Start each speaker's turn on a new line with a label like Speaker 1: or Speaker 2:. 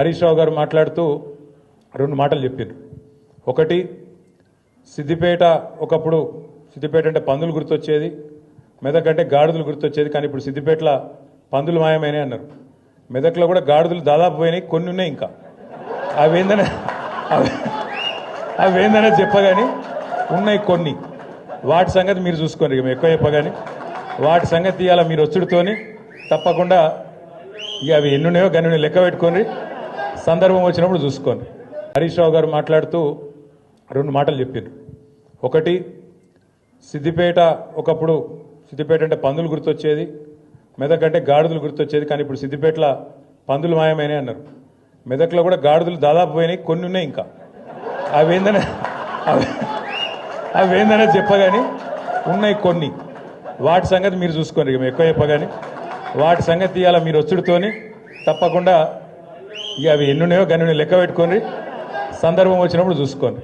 Speaker 1: హరీష్ రావు గారు మాట్లాడుతూ రెండు మాటలు చెప్పారు. ఒకటి సిద్దిపేట ఒకప్పుడు సిద్దిపేట అంటే పందులు గుర్తొచ్చేది మెదక్ అంటే గాడిదలు గుర్తొచ్చేది కానీ ఇప్పుడు సిద్దిపేటలో పందులు మాయమైనాయి అన్నారు. మెదక్లో కూడా గాడిదలు దాదాపు పోయినాయి కొన్ని ఉన్నాయి ఇంకా. అవేందనే అవి అవేందనే చెప్పగాని ఉన్నాయి కొన్ని. వాటి సంగతి మీరు చూసుకోండి మేము ఎక్కువ చెప్పగాని. వాటి సంగతి ఇవాళ మీరు వచ్చుడుతోని తప్పకుండా ఇక అవి ఎన్ని ఉన్నాయో లెక్క పెట్టుకొని సందర్భం వచ్చినప్పుడు చూసుకోండి. హరీష్ రావు గారు మాట్లాడుతూ రెండు మాటలు చెప్పారు ఒకటి సిద్దిపేట ఒకప్పుడు సిద్దిపేట అంటే పందులు గుర్తొచ్చేది మెదక్ అంటే గాడిదలు గుర్తొచ్చేది కానీ ఇప్పుడు సిద్దిపేటలో పందులు మాయమైనాయి అన్నారు. మెదక్లో కూడా గాడిదలు దాదాపు పోయినాయి కొన్ని ఉన్నాయి ఇంకా. అవేందనే అవి అవేందనే చెప్పగాని ఉన్నాయి కొన్ని. వాటి సంగతి మీరు చూసుకోండి మేము ఎక్కువ చెప్పగాని. వాటి సంగతి ఇవాళ మీరు వచ్చుడుతోని తప్పకుండా ఇక అవి ఎన్ని ఉన్నాయో గన్ని లెక్క పెట్టుకొని సందర్భం వచ్చినప్పుడు చూసుకోండి.